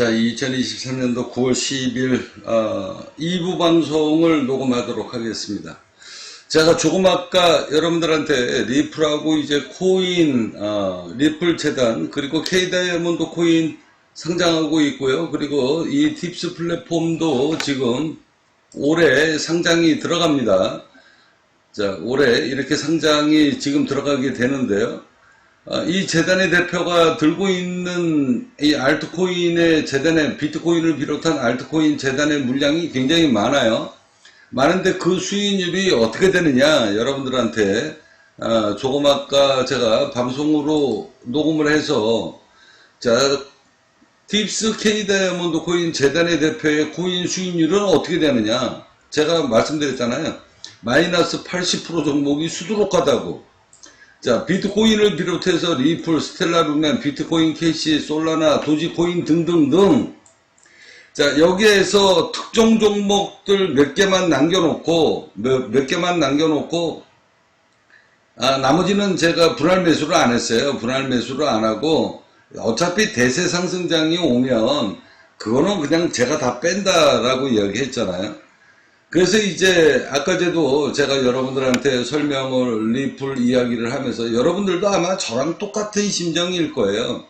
자, 2023년도 9월 10일 어, 2부 방송을 녹음하도록 하겠습니다. 제가 조금 아까 여러분들한테 리플하고 이제 코인 어, 리플 재단 그리고 K 다이아몬드 코인 상장하고 있고요. 그리고 이 팁스 플랫폼도 지금 올해 상장이 들어갑니다. 자, 올해 이렇게 상장이 지금 들어가게 되는데요. 어, 이 재단의 대표가 들고 있는 이 알트코인의 재단의 비트코인을 비롯한 알트코인 재단의 물량이 굉장히 많아요. 많은데 그 수익률이 어떻게 되느냐 여러분들한테 어, 조금 아까 제가 방송으로 녹음을 해서 자 팁스 K 다이아몬드 코인 재단의 대표의 코인 수익률은 어떻게 되느냐 제가 말씀드렸잖아요 마이너스 80% 종목이 수두룩하다고 자, 비트코인을 비롯해서 리플, 스텔라 루멘, 비트코인 캐시, 솔라나, 도지코인 등등등. 자, 여기에서 특정 종목들 몇 개만 남겨놓고, 몇, 몇 개만 남겨놓고, 아, 나머지는 제가 분할 매수를 안 했어요. 분할 매수를 안 하고, 어차피 대세 상승장이 오면, 그거는 그냥 제가 다 뺀다라고 이야기했잖아요. 그래서 이제 아까 제도 제가 여러분들한테 설명을 리플 이야기를 하면서 여러분들도 아마 저랑 똑같은 심정일 거예요.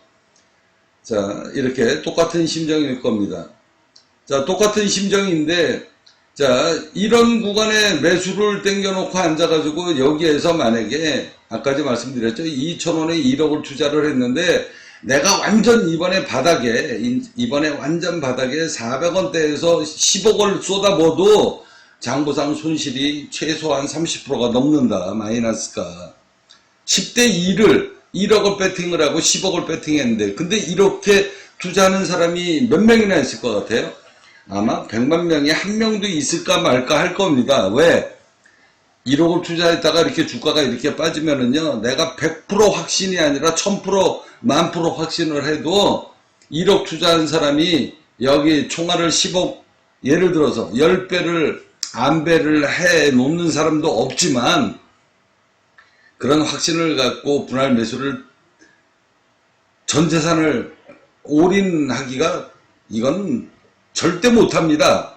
자, 이렇게 똑같은 심정일 겁니다. 자, 똑같은 심정인데 자, 이런 구간에 매수를 땡겨놓고 앉아가지고 여기에서 만약에 아까도 말씀드렸죠. 2천원에 1억을 투자를 했는데 내가 완전 이번에 바닥에 이번에 완전 바닥에 400원대에서 10억을 쏟아부어도 장부상 손실이 최소한 30%가 넘는다. 마이너스가. 10대 2를 1억을 배팅을 하고 10억을 배팅했는데 근데 이렇게 투자하는 사람이 몇 명이나 있을 것 같아요? 아마 100만 명에 한 명도 있을까 말까 할 겁니다. 왜? 1억을 투자했다가 이렇게 주가가 이렇게 빠지면은요, 내가 100% 확신이 아니라 1000%, 만 프로 확신을 해도 1억 투자한 사람이 여기 총알을 10억, 예를 들어서 10배를 안배를 해 놓는 사람도 없지만 그런 확신을 갖고 분할 매수를 전 재산을 올인하기가 이건 절대 못합니다.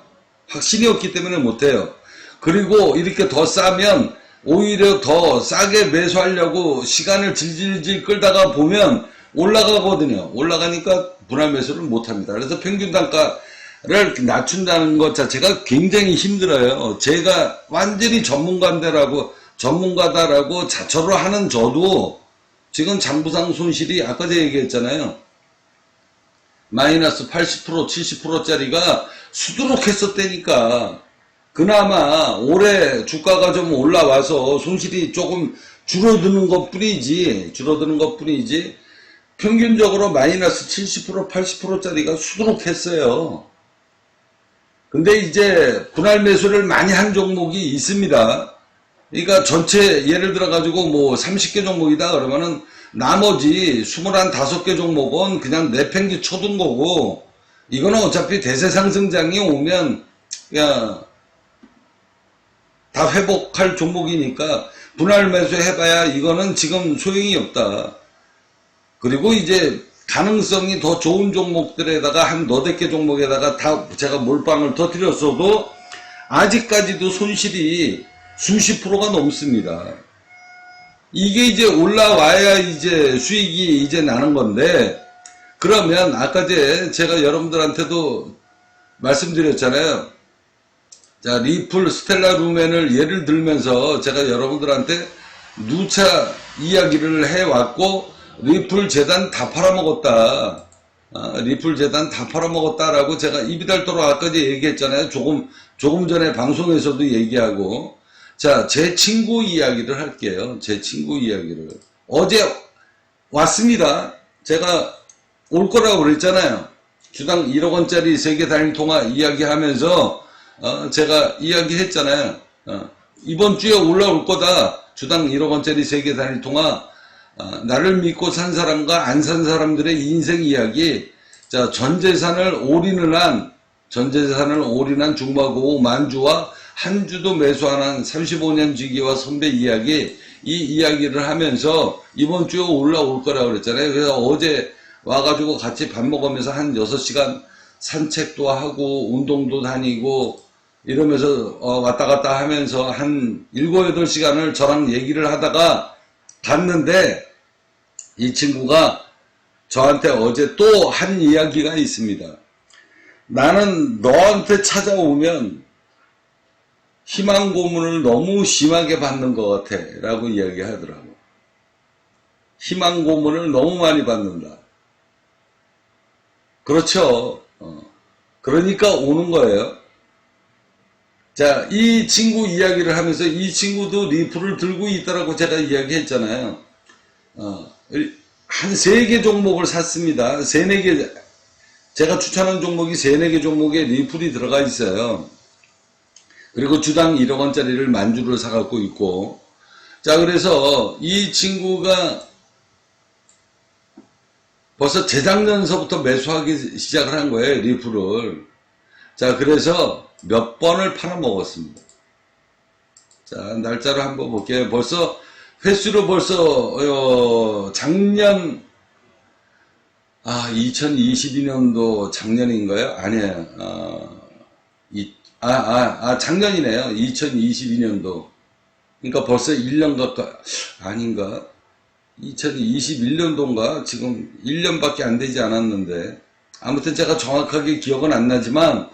확신이 없기 때문에 못해요. 그리고 이렇게 더 싸면 오히려 더 싸게 매수하려고 시간을 질질질 끌다가 보면 올라가거든요. 올라가니까 분할 매수를 못합니다. 그래서 평균 단가 를 낮춘다는 것 자체가 굉장히 힘들어요. 제가 완전히 전문가인데라고 전문가다라고 자처를 하는 저도 지금 장부상 손실이 아까 제가 얘기했잖아요. 마이너스 80% 70%짜리가 수두룩했었다니까 그나마 올해 주가가 좀 올라와서 손실이 조금 줄어드는 것 뿐이지 줄어드는 것 뿐이지 평균적으로 마이너스 70% 80%짜리가 수두룩했어요 근데 이제 분할 매수를 많이 한 종목이 있습니다 그러니까 전체 예를 들어 가지고 뭐 30개 종목이다 그러면은 나머지 21개 종목은 그냥 내팽기 쳐둔 거고 이거는 어차피 대세 상승장이 오면 그냥 다 회복할 종목이니까 분할 매수 해봐야 이거는 지금 소용이 없다. 그리고 이제 가능성이 더 좋은 종목들에다가 한 너댓 개 종목에다가 다 제가 몰빵을 터뜨렸어도 아직까지도 손실이 수십 프로가 넘습니다. 이게 이제 올라와야 이제 수익이 이제 나는 건데 그러면 아까 제 제가 여러분들한테도 말씀드렸잖아요. 자, 리플 스텔라 루멘을 예를 들면서 제가 여러분들한테 누차 이야기를 해왔고 리플 재단 다 팔아먹었다. 아, 리플 재단 다 팔아먹었다라고 제가 입이 닳도록 아까지 얘기했잖아요. 조금 조금 전에 방송에서도 얘기하고 자, 제 친구 이야기를 할게요. 제 친구 이야기를. 어제 왔습니다. 제가 올 거라고 그랬잖아요. 주당 1억 원짜리 세계 단일 통화 이야기하면서 어, 제가 이야기했잖아요. 어, 이번 주에 올라올 거다. 주당 1억 원짜리 세계 단일 통화. 어, 나를 믿고 산 사람과 안 산 사람들의 인생 이야기. 자, 전 재산을 올인을 한, 전 재산을 올인한 중마고 만주와 한 주도 매수하는 35년 지기와 선배 이야기, 이 이야기를 하면서 이번 주에 올라올 거라고 그랬잖아요. 그래서 어제, 와가지고 같이 밥 먹으면서 한 6시간 산책도 하고 운동도 다니고 이러면서 어, 왔다 갔다 하면서 한 7, 8시간을 저랑 얘기를 하다가 갔는데 이 친구가 저한테 어제 또 한 이야기가 있습니다. 나는 너한테 찾아오면 희망 고문을 너무 심하게 받는 것 같아 라고 이야기하더라고. 희망 고문을 너무 많이 받는다. 그렇죠. 어. 그러니까 오는 거예요. 자, 이 친구 이야기를 하면서 이 친구도 리프를 들고 있다라고 제가 이야기했잖아요. 어, 한 세 개 종목을 샀습니다. 세네 개, 제가 추천한 종목이 세네 개 종목에 리플이 들어가 있어요. 그리고 주당 1억 원짜리를 만주를 사갖고 있고, 자, 그래서 이 친구가 벌써 재작년서부터 매수하기 시작을 한 거예요, 리플을. 자, 그래서 몇 번을 팔아먹었습니다. 자, 날짜를 한번 볼게요. 벌써, 횟수로 벌써, 어, 작년, 아, 2022년도 작년인가요? 아니에요. 어, 이, 아, 아, 아, 작년이네요. 2022년도. 그러니까 벌써 1년 가까이, 아닌가? 2021년도인가? 지금 1년밖에 안 되지 않았는데. 아무튼 제가 정확하게 기억은 안 나지만,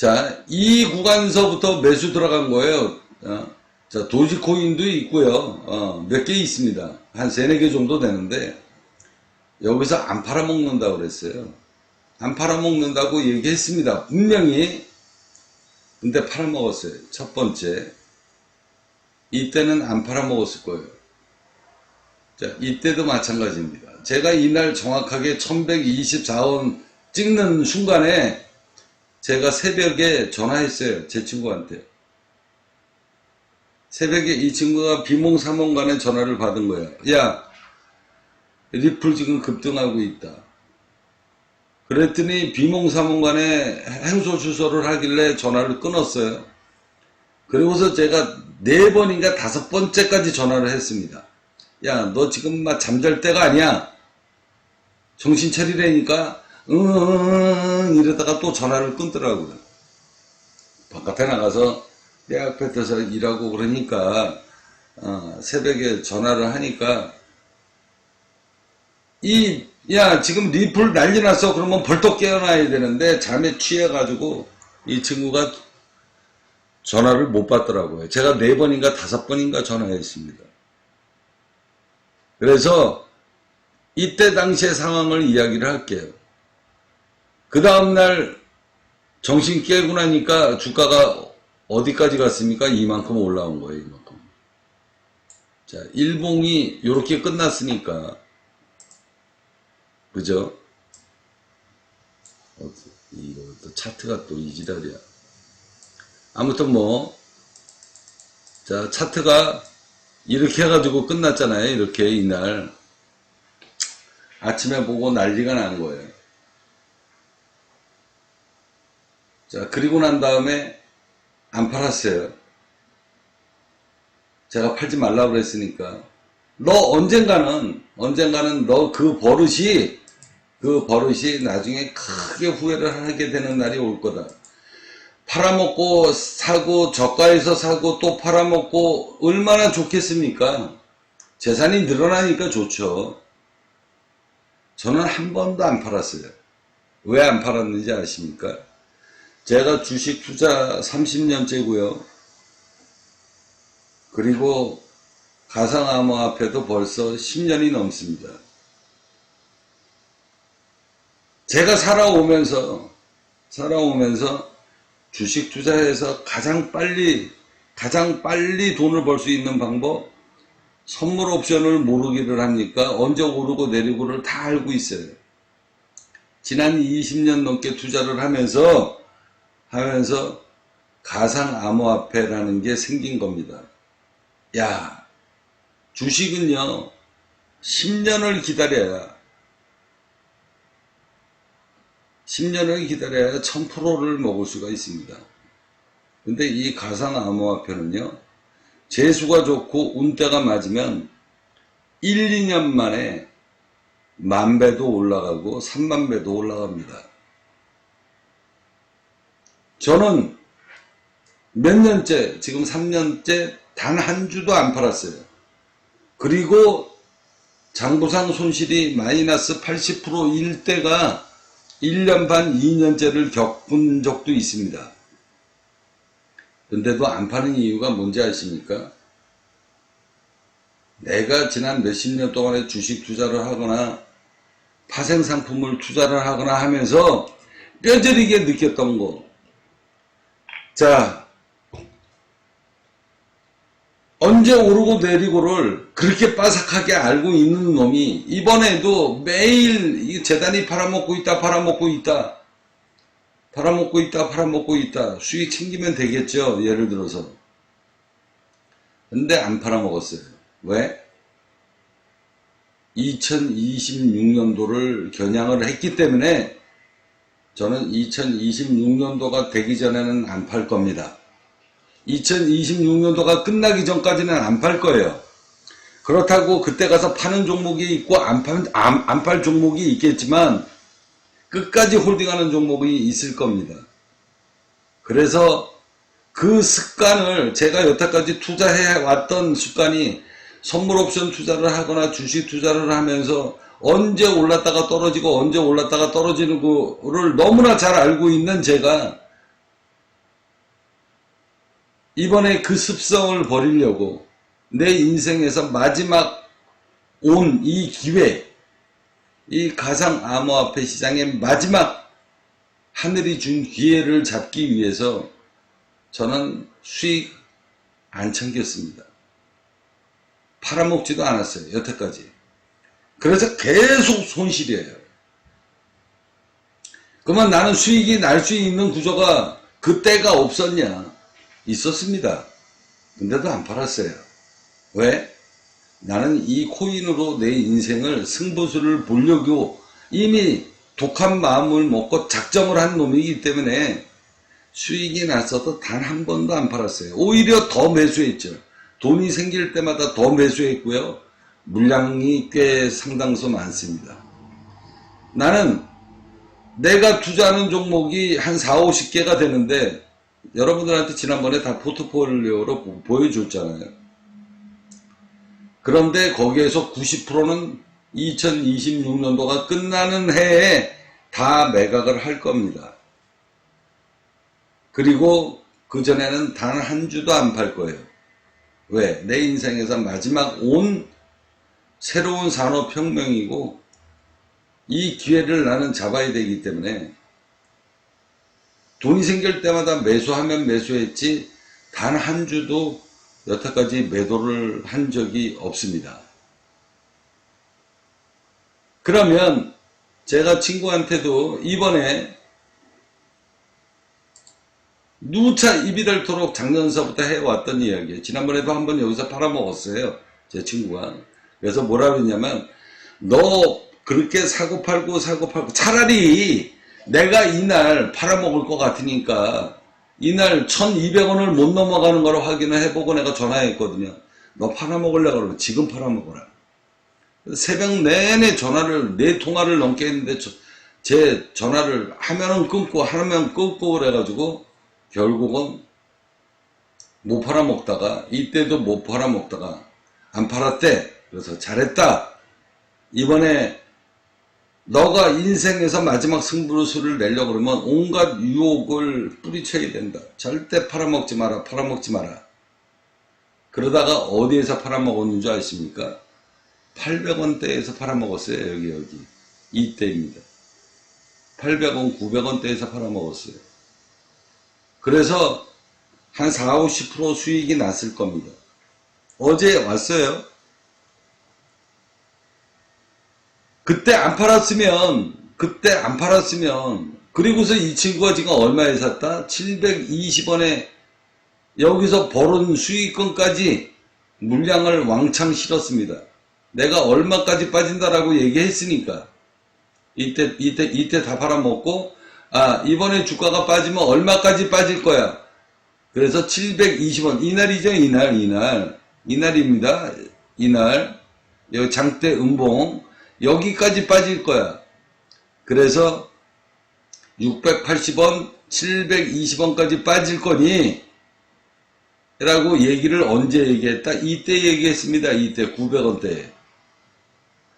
자, 이 구간서부터 매수 들어간 거예요. 어, 자, 도지코인도 있고요. 어, 몇 개 있습니다. 한 세네 개 정도 되는데, 여기서 안 팔아먹는다고 그랬어요. 안 팔아먹는다고 얘기했습니다. 분명히. 근데 팔아먹었어요. 첫 번째. 이때는 안 팔아먹었을 거예요. 자, 이때도 마찬가지입니다. 제가 이날 정확하게 1124원 찍는 순간에 제가 새벽에 전화했어요. 제 친구한테. 새벽에 이 친구가 비몽사몽간에 전화를 받은 거예요. 야, 리플 지금 급등하고 있다. 그랬더니 비몽사몽간에 행소 주소를 하길래 전화를 끊었어요. 그리고서 제가 네 번인가 다섯 번째까지 전화를 했습니다. 야, 너 지금 막 잠잘 때가 아니야. 정신 차리라니까, 응, 이러다가 또 전화를 끊더라고요. 바깥에 나가서 내 아파트에서 일하고 그러니까, 어, 새벽에 전화를 하니까, 이, 야, 지금 리플 난리 났어. 그러면 벌떡 깨어나야 되는데, 잠에 취해가지고, 이 친구가 전화를 못 받더라고요. 제가 네 번인가 다섯 번인가 전화했습니다. 그래서 이때 당시의 상황을 이야기를 할게요. 그 다음날 정신 깨고 나니까 주가가 어디까지 갔습니까? 이만큼 올라온 거예요, 이만큼. 자, 일봉이 이렇게 끝났으니까. 그죠? 어, 이거 또 차트가 또 이지랄이야. 아무튼 뭐, 자, 차트가 이렇게 해가지고 끝났잖아요. 이렇게 이날. 아침에 보고 난리가 난 거예요. 자, 그리고 난 다음에 안 팔았어요. 제가 팔지 말라고 그랬으니까. 너 언젠가는, 언젠가는 너 그 버릇이, 그 버릇이 나중에 크게 후회를 하게 되는 날이 올 거다. 팔아먹고 사고 저가에서 사고 또 팔아먹고 얼마나 좋겠습니까? 재산이 늘어나니까 좋죠. 저는 한 번도 안 팔았어요. 왜 안 팔았는지 아십니까? 제가 주식 투자 30년째고요. 그리고 가상암호화폐도 벌써 10년이 넘습니다. 제가 살아오면서 살아오면서 주식 투자해서 가장 빨리 가장 빨리 돈을 벌 수 있는 방법 선물 옵션을 모르기를 합니까? 언제 오르고 내리고를 다 알고 있어요. 지난 20년 넘게 투자를 하면서 하면서 가상 암호화폐라는 게 생긴 겁니다. 야, 주식은요. 10년을 기다려야 10년을 기다려야 1000%를 먹을 수가 있습니다. 근데 이 가상 암호화폐는요, 재수가 좋고 운때가 맞으면 1, 2년 만에 만 배도 올라가고 3만 배도 올라갑니다. 저는 몇 년째, 지금 3년째 단 한 주도 안 팔았어요. 그리고 장부상 손실이 마이너스 80%일 때가 1년 반, 2년째를 겪은 적도 있습니다. 근데도 안 파는 이유가 뭔지 아십니까? 내가 지난 몇십 년 동안에 주식 투자를 하거나 파생 상품을 투자를 하거나 하면서 뼈저리게 느꼈던 거. 자, 언제 오르고 내리고를 그렇게 빠삭하게 알고 있는 놈이 이번에도 매일 이 재단이 팔아먹고 있다, 팔아먹고 있다. 팔아먹고 있다, 팔아먹고 있다. 수익 챙기면 되겠죠. 예를 들어서. 근데 안 팔아먹었어요. 왜? 2026년도를 겨냥을 했기 때문에 저는 2026년도가 되기 전에는 안 팔 겁니다. 2026년도가 끝나기 전까지는 안 팔 거예요. 그렇다고 그때 가서 파는 종목이 있고 안 팔, 안, 안 팔 종목이 있겠지만 끝까지 홀딩하는 종목이 있을 겁니다. 그래서 그 습관을 제가 여태까지 투자해 왔던 습관이 선물 옵션 투자를 하거나 주식 투자를 하면서 언제 올랐다가 떨어지고 언제 올랐다가 떨어지는 거를 너무나 잘 알고 있는 제가 이번에 그 습성을 버리려고 내 인생에서 마지막 온 이 기회, 이 가상 암호화폐 시장의 마지막 하늘이 준 기회를 잡기 위해서 저는 수익 안 챙겼습니다. 팔아먹지도 않았어요. 여태까지. 그래서 계속 손실이에요. 그러면 나는 수익이 날 수 있는 구조가 그때가 없었냐? 있었습니다. 근데도 안 팔았어요. 왜? 나는 이 코인으로 내 인생을 승부수를 보려고 이미 독한 마음을 먹고 작정을 한 놈이기 때문에 수익이 났어도 단 한 번도 안 팔았어요. 오히려 더 매수했죠. 돈이 생길 때마다 더 매수했고요. 물량이 꽤 상당수 많습니다. 나는 내가 투자하는 종목이 한 4, 50개가 되는데 여러분들한테 지난번에 다 포트폴리오로 보- 보여줬잖아요. 그런데 거기에서 90%는 2026년도가 끝나는 해에 다 매각을 할 겁니다. 그리고 그전에는 단 한 주도 안 팔 거예요. 왜? 내 인생에서 마지막 온 새로운 산업혁명이고 이 기회를 나는 잡아야 되기 때문에 돈이 생길 때마다 매수하면 매수했지 단 한 주도 여태까지 매도를 한 적이 없습니다. 그러면 제가 친구한테도 이번에 누차 입이 닳도록 작년서부터 해왔던 이야기예요. 지난번에도 한번 여기서 팔아먹었어요. 제 친구가. 그래서 뭐라 그랬냐면 너 그렇게 사고 팔고 사고 팔고 차라리 내가 이날 팔아먹을 것 같으니까 이날 1200원을 못 넘어가는 걸 확인을 해보고 내가 전화했거든요. 너 팔아먹으려고 그러면 지금 팔아먹어라. 새벽 내내 전화를 네 통화를 넘게 했는데 저- 제 전화를 하면은 끊고 하면 끊고 그래가지고 결국은 못 팔아먹다가 이때도 못 팔아먹다가 안 팔았대. 그래서 잘했다. 이번에 너가 인생에서 마지막 승부수를 내려고 그러면 온갖 유혹을 뿌리쳐야 된다. 절대 팔아먹지 마라. 팔아먹지 마라. 그러다가 어디에서 팔아먹었는 줄 아십니까? 800원대에서 팔아먹었어요. 여기 여기. 이때입니다. 800원, 900원대에서 팔아먹었어요. 그래서 한 4, 50% 수익이 났을 겁니다. 어제 왔어요. 그때 안 팔았으면, 그때 안 팔았으면, 그리고서 이 친구가 지금 얼마에 샀다? 720원에 여기서 벌은 수익금까지 물량을 왕창 실었습니다. 내가 얼마까지 빠진다라고 얘기했으니까. 이때, 이때, 이때 다 팔아먹고, 아, 이번에 주가가 빠지면 얼마까지 빠질 거야. 그래서 720원. 이날이죠, 이날, 이날. 이날입니다. 이날. 여기 장대 음봉. 여기까지 빠질 거야. 그래서 680원, 720원까지 빠질 거니 라고 얘기를 언제 얘기했다? 이때 얘기했습니다. 이때 900원대에.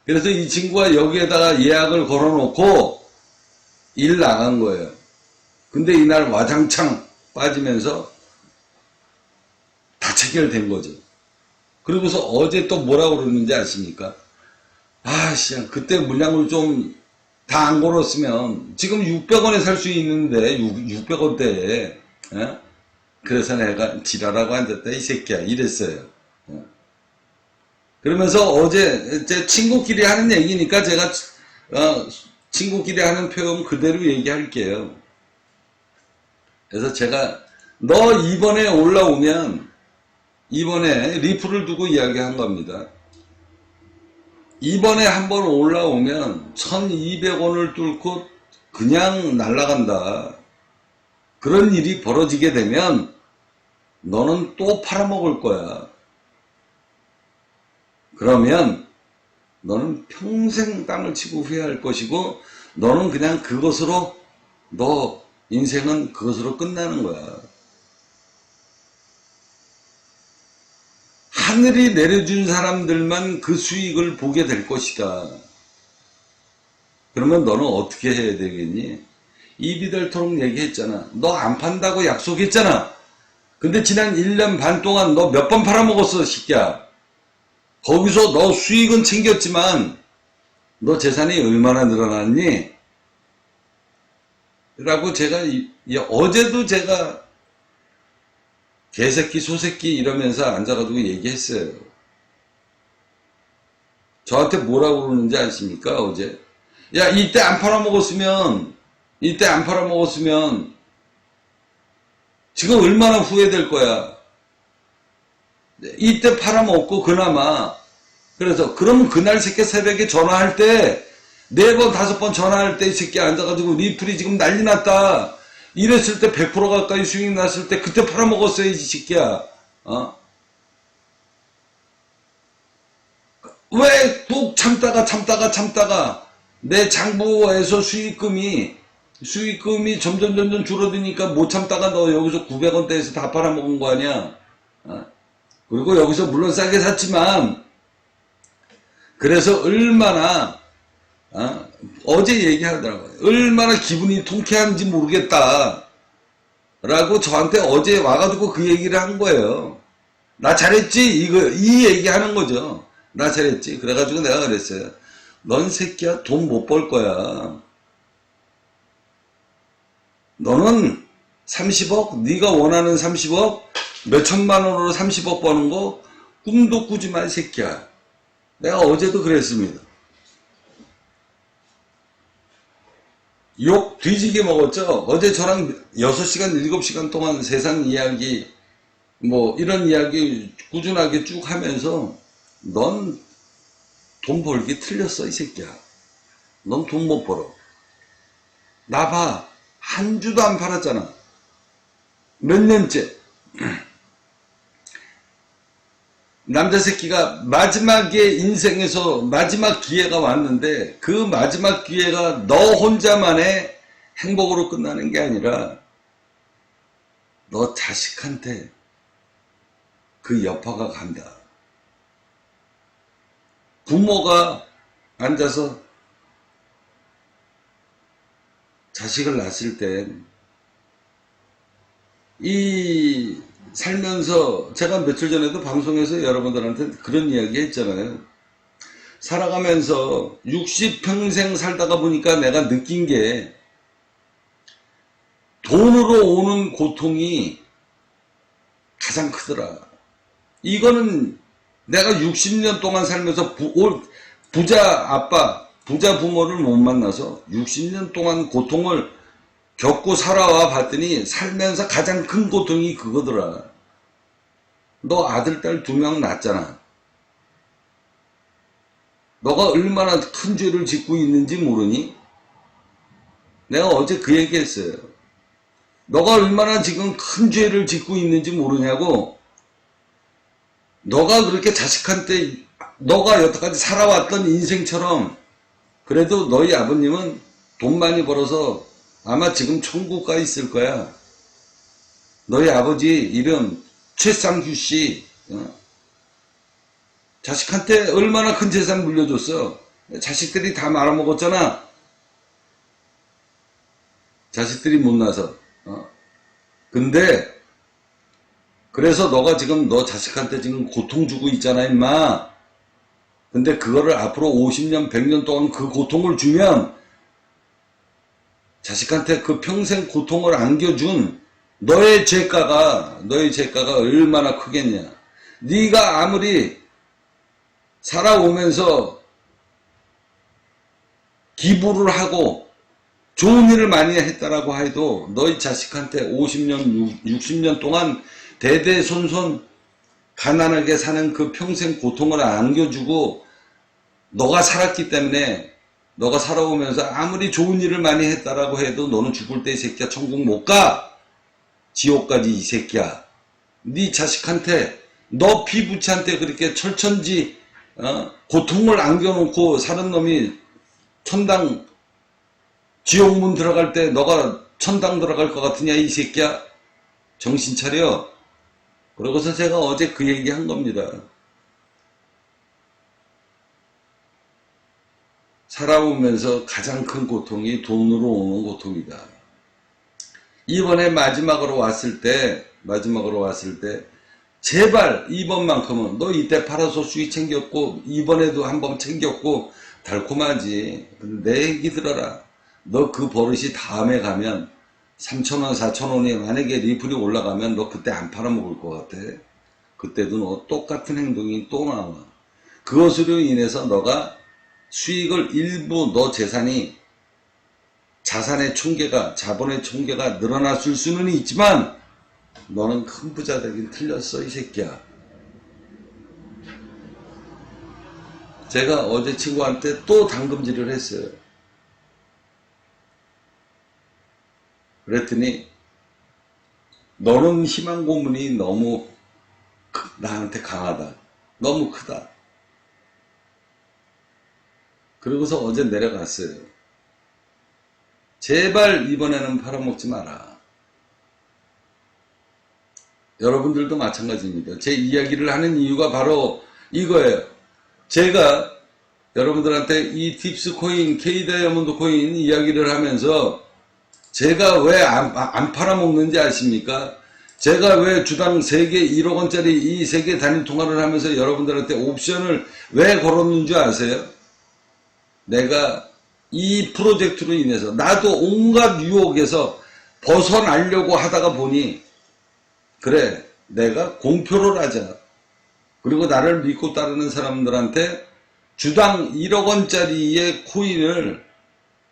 그래서 이 친구가 여기에다가 예약을 걸어놓고 일 나간 거예요. 근데 이날 와장창 빠지면서 다 체결된 거죠. 그리고서 어제 또 뭐라고 그러는지 아십니까? 아, 씨, 그때 물량을 좀 다 안 걸었으면 지금 600원에 살 수 있는데 600원대에 그래서 내가 지랄하고 앉았다 이 새끼야 이랬어요. 어. 그러면서 어제 제 친구끼리 하는 얘기니까 제가 어, 친구끼리 하는 표현 그대로 얘기할게요. 그래서 제가 너 이번에 올라오면 이번에 리프를 두고 이야기한 겁니다. 이번에 한번 올라오면 1200원을 뚫고 그냥 날아간다. 그런 일이 벌어지게 되면 너는 또 팔아먹을 거야. 그러면 너는 평생 땅을 치고 후회할 것이고 너는 그냥 그것으로 너 인생은 그것으로 끝나는 거야. 하늘이 내려준 사람들만 그 수익을 보게 될 것이다. 그러면 너는 어떻게 해야 되겠니? 입이 닳도록 얘기했잖아. 너 안 판다고 약속했잖아. 근데 지난 1년 반 동안 너 몇 번 팔아먹었어, 새끼야. 거기서 너 수익은 챙겼지만 너 재산이 얼마나 늘어났니? 라고 제가 어제도 제가 개새끼 소새끼 이러면서 앉아가지고 얘기했어요. 저한테 뭐라고 그러는지 아십니까 어제? 야 이때 안 팔아먹었으면 이때 안 팔아먹었으면 지금 얼마나 후회될 거야. 이때 팔아먹고 그나마 그래서 그러면 그날 새끼 새벽에 전화할 때 네 번 다섯 번 전화할 때 이 새끼 앉아가지고 리플이 지금 난리 났다. 이랬을 때 100% 가까이 수익 났을 때 그때 팔아먹었어야지 이 새끼야. 어? 왜또 참다가 참다가 참다가 내 장부에서 수익금이 수익금이 점점 점점 줄어드니까 못 참다가 너 여기서 900원대에서 다 팔아먹은 거 아니야? 어? 그리고 여기서 물론 싸게 샀지만 그래서 얼마나 어? 제 얘기하더라고요. 얼마나 기분이 통쾌한지 모르겠다. 라고 저한테 어제 와가지고 그 얘기를 한 거예요. 나 잘했지? 이거, 이 얘기 하는 거죠. 나 잘했지? 그래가지고 내가 그랬어요. 넌 새끼야, 돈 못 벌 거야. 너는 30억, 네가 원하는 30억, 몇 천만 원으로 30억 버는 거 꿈도 꾸지 마, 이 새끼야. 내가 어제도 그랬습니다. 욕 뒤지게 먹었죠. 어제 저랑 6시간, 7시간 동안 세상 이야기, 뭐, 이런 이야기 꾸준하게 쭉 하면서, 넌 돈 벌기 틀렸어, 이 새끼야. 넌 돈 못 벌어. 나 봐. 한 주도 안 팔았잖아. 몇 년째. 남자 새끼가 마지막에 인생에서 마지막 기회가 왔는데 그 마지막 기회가 너 혼자만의 행복으로 끝나는 게 아니라 너 자식한테 그 여파가 간다. 부모가 앉아서 자식을 낳았을 땐이 살면서 제가 며칠 전에도 방송에서 여러분들한테 그런 이야기 했잖아요. 살아가면서 60평생 살다가 보니까 내가 느낀 게 돈으로 오는 고통이 가장 크더라. 이거는 내가 60년 동안 살면서 부, 올- 부자 아빠, 부자 부모를 못 만나서 60년 동안 고통을 겪고 살아와 봤더니 살면서 가장 큰 고통이 그거더라. 너 아들, 딸 두 명 낳았잖아. 너가 얼마나 큰 죄를 짓고 있는지 모르니? 내가 어제 그 얘기 했어요. 너가 얼마나 지금 큰 죄를 짓고 있는지 모르냐고. 너가 그렇게 자식한테, 너가 여태까지 살아왔던 인생처럼 그래도 너희 아버님은 돈 많이 벌어서 아마 지금 천국 가 있을 거야. 너희 아버지 이름 최상규 씨. 어? 자식한테 얼마나 큰 재산 물려줬어. 자식들이 다 말아먹었잖아. 자식들이 못나서. 어? 근데 그래서 너가 지금 너 자식한테 지금 고통 주고 있잖아, 임마. 근데 그거를 앞으로 50년, 100년 동안 그 고통을 주면 자식한테 그 평생 고통을 안겨준 너의 죄가가 너의 죄가가 얼마나 크겠냐. 네가 아무리 살아오면서 기부를 하고 좋은 일을 많이 했다라고 해도 너희 자식한테 50년, 60년 동안 대대손손 가난하게 사는 그 평생 고통을 안겨주고 너가 살았기 때문에 너가 살아오면서 아무리 좋은 일을 많이 했다라고 해도 너는 죽을 때 이 새끼야 천국 못 가. 지옥까지 이 새끼야. 네 자식한테 너 피부치한테 그렇게 철천지 어? 고통을 안겨놓고 사는 놈이 천당 지옥문 들어갈 때 너가 천당 들어갈 것 같으냐 이 새끼야. 정신 차려. 그러고서 제가 어제 그 얘기 한 겁니다. 살아오면서 가장 큰 고통이 돈으로 오는 고통이다. 이번에 마지막으로 왔을 때, 마지막으로 왔을 때, 제발 이번만큼은 너 이때 팔아서 수익 챙겼고, 이번에도 한 번 챙겼고, 달콤하지. 내 얘기 들어라. 너 그 버릇이 다음에 가면 3천원, 4천원이 만약에 리플이 올라가면 너 그때 안 팔아먹을 것 같아. 그때도 너 똑같은 행동이 또 나와. 그것으로 인해서 너가 수익을 일부 너 재산이 자산의 총계가 자본의 총계가 늘어났을 수는 있지만 너는 큰 부자 되긴 틀렸어 이 새끼야. 제가 어제 친구한테 또 당금질을 했어요. 그랬더니 너는 희망 고문이 너무 크- 나한테 강하다. 너무 크다. 그러고서 어제 내려갔어요. 제발 이번에는 팔아먹지 마라. 여러분들도 마찬가지입니다. 제 이야기를 하는 이유가 바로 이거예요. 제가 여러분들한테 이 팁스 코인, K 다이아몬드 코인 이야기를 하면서 제가 왜안 팔아먹는지 아십니까? 제가 왜 주당 3개 1억 원짜리 이 3개 단위 통화를 하면서 여러분들한테 옵션을 왜 걸었는 줄 아세요? 내가 이 프로젝트로 인해서 나도 온갖 유혹에서 벗어나려고 하다가 보니 그래 내가 공표를 하자 그리고 나를 믿고 따르는 사람들한테 주당 1억 원짜리의 코인을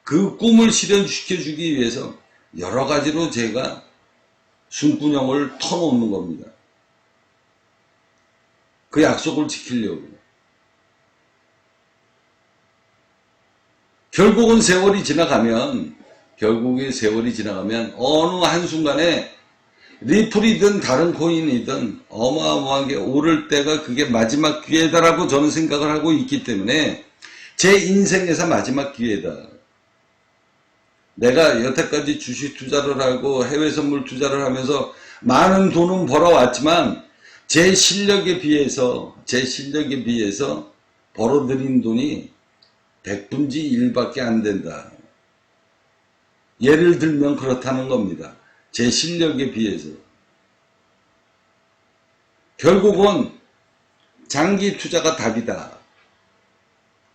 그 꿈을 실현시켜 주기 위해서 여러 가지로 제가 순군형을 터놓는 겁니다. 그 약속을 지키려고. 결국은 세월이 지나가면, 결국에 세월이 지나가면 어느 한순간에 리플이든 다른 코인이든 어마어마하게 오를 때가 그게 마지막 기회다라고 저는 생각을 하고 있기 때문에 제 인생에서 마지막 기회다. 내가 여태까지 주식 투자를 하고 해외 선물 투자를 하면서 많은 돈은 벌어왔지만 제 실력에 비해서 제 실력에 비해서 벌어들인 돈이 100분지 1밖에 안 된다. 예를 들면 그렇다는 겁니다. 제 실력에 비해서. 결국은 장기 투자가 답이다.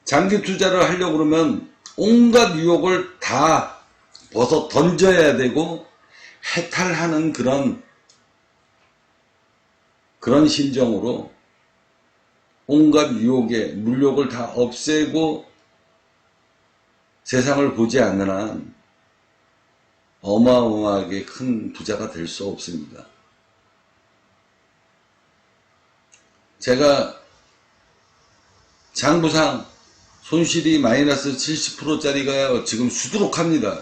장기 투자를 하려고 그러면 온갖 유혹을 다 벗어 던져야 되고 해탈하는 그런 그런 심정으로 온갖 유혹에 물욕을 다 없애고 세상을 보지 않는 한 어마어마하게 큰 부자가 될 수 없습니다. 제가 장부상 손실이 마이너스 70%짜리가 지금 수두룩합니다.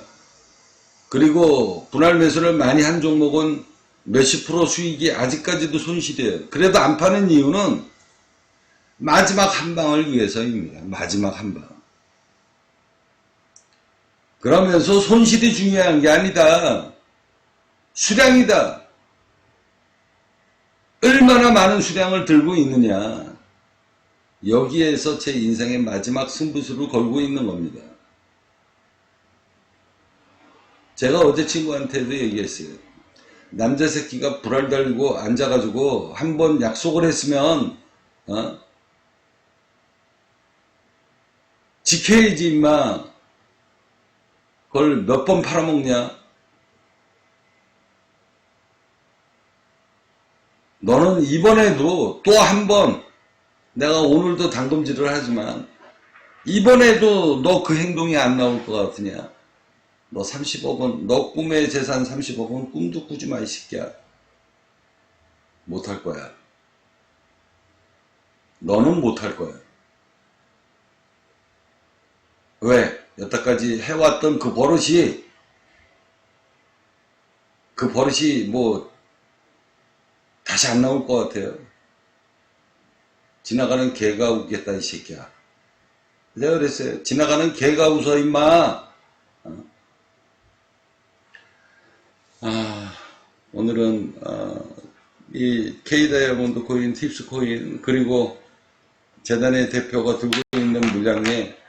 그리고 분할 매수를 많이 한 종목은 몇십 프로 수익이 아직까지도 손실이에요. 그래도 안 파는 이유는 마지막 한 방을 위해서입니다. 마지막 한 방. 그러면서 손실이 중요한 게 아니다. 수량이다. 얼마나 많은 수량을 들고 있느냐. 여기에서 제 인생의 마지막 승부수를 걸고 있는 겁니다. 제가 어제 친구한테도 얘기했어요. 남자 새끼가 불알 달고 앉아가지고 한 번 약속을 했으면, 어? 지켜야지, 임마. 그걸 몇 번 팔아먹냐? 너는 이번에도 또 한 번, 내가 오늘도 당금질을 하지만, 이번에도 너 그 행동이 안 나올 것 같으냐? 너 30억 원, 너 꿈의 재산 30억 원 꿈도 꾸지 마, 이 새끼야. 못할 거야. 너는 못할 거야. 왜? 여태까지 해왔던 그 버릇이, 그 버릇이 뭐, 다시 안 나올 것 같아요. 지나가는 개가 웃겠다, 이 새끼야. 내가 그랬어요. 지나가는 개가 웃어, 임마. 어? 아, 오늘은, 어, 이 K다이아몬드 코인, 팁스 코인, 그리고 재단의 대표가 들고 있는 물량에 에,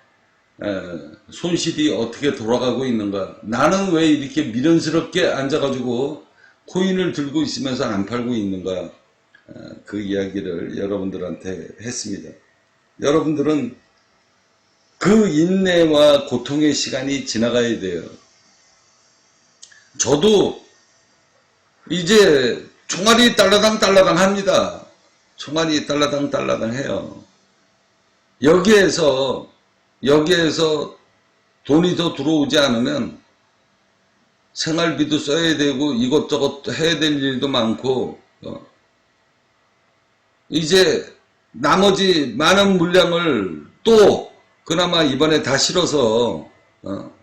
손실이 어떻게 돌아가고 있는가. 나는 왜 이렇게 미련스럽게 앉아가지고 코인을 들고 있으면서 안 팔고 있는가. 에, 그 이야기를 여러분들한테 했습니다. 여러분들은 그 인내와 고통의 시간이 지나가야 돼요. 저도 이제 총알이 딸라당 딸라당 합니다. 총알이 딸라당 딸라당 해요. 여기에서 여기에서 돈이 더 들어오지 않으면 생활비도 써야 되고 이것저것 해야 될 일도 많고 어. 이제 나머지 많은 물량을 또 그나마 이번에 다 실어서 어.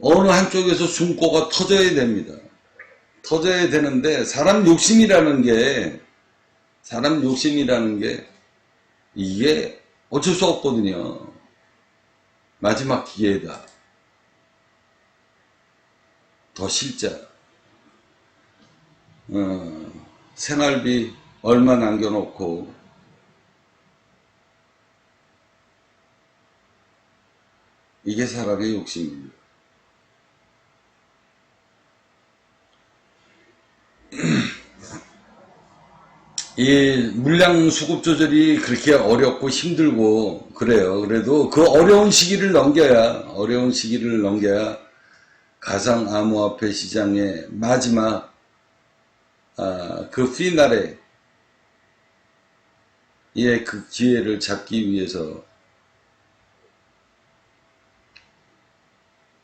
어느 한쪽에서 숨고가 터져야 됩니다. 터져야 되는데 사람 욕심이라는 게 사람 욕심이라는 게 이게 어쩔 수 없거든요. 마지막 기회다. 더 실자. 어, 생활비 얼마 남겨놓고 이게 사람의 욕심입니다. 이 물량 수급 조절이 그렇게 어렵고 힘들고 그래요. 그래도 그 어려운 시기를 넘겨야 어려운 시기를 넘겨야 가상 암호화폐 시장의 마지막 아, 그 피날에 의그 기회를 잡기 위해서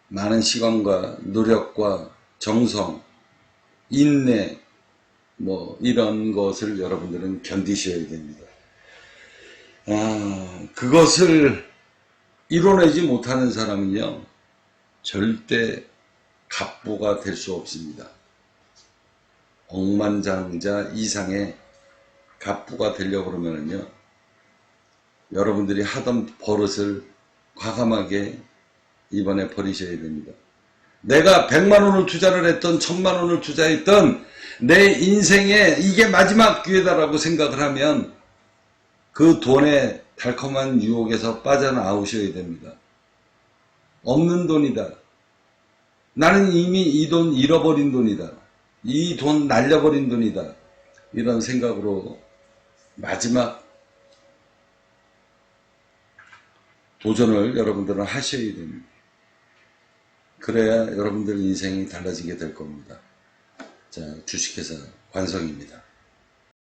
많은 시간과 노력과 정성, 인내, 뭐 이런 것을 여러분들은 견디셔야 됩니다. 아, 그것을 이뤄내지 못하는 사람은요, 절대 갑부가 될 수 없습니다. 억만장자 이상의 갑부가 되려고 그러면은요, 여러분들이 하던 버릇을 과감하게 이번에 버리셔야 됩니다. 내가 100만 원을 투자를 했던 1000만 원을 투자했던 내 인생에 이게 마지막 기회다라고 생각을 하면 그 돈의 달콤한 유혹에서 빠져나오셔야 됩니다. 없는 돈이다. 나는 이미 이 돈 잃어버린 돈이다. 이 돈 날려버린 돈이다. 이런 생각으로 마지막 도전을 여러분들은 하셔야 됩니다. 그래야 여러분들 인생이 달라지게 될 겁니다. 자, 주식회사 관성입니다.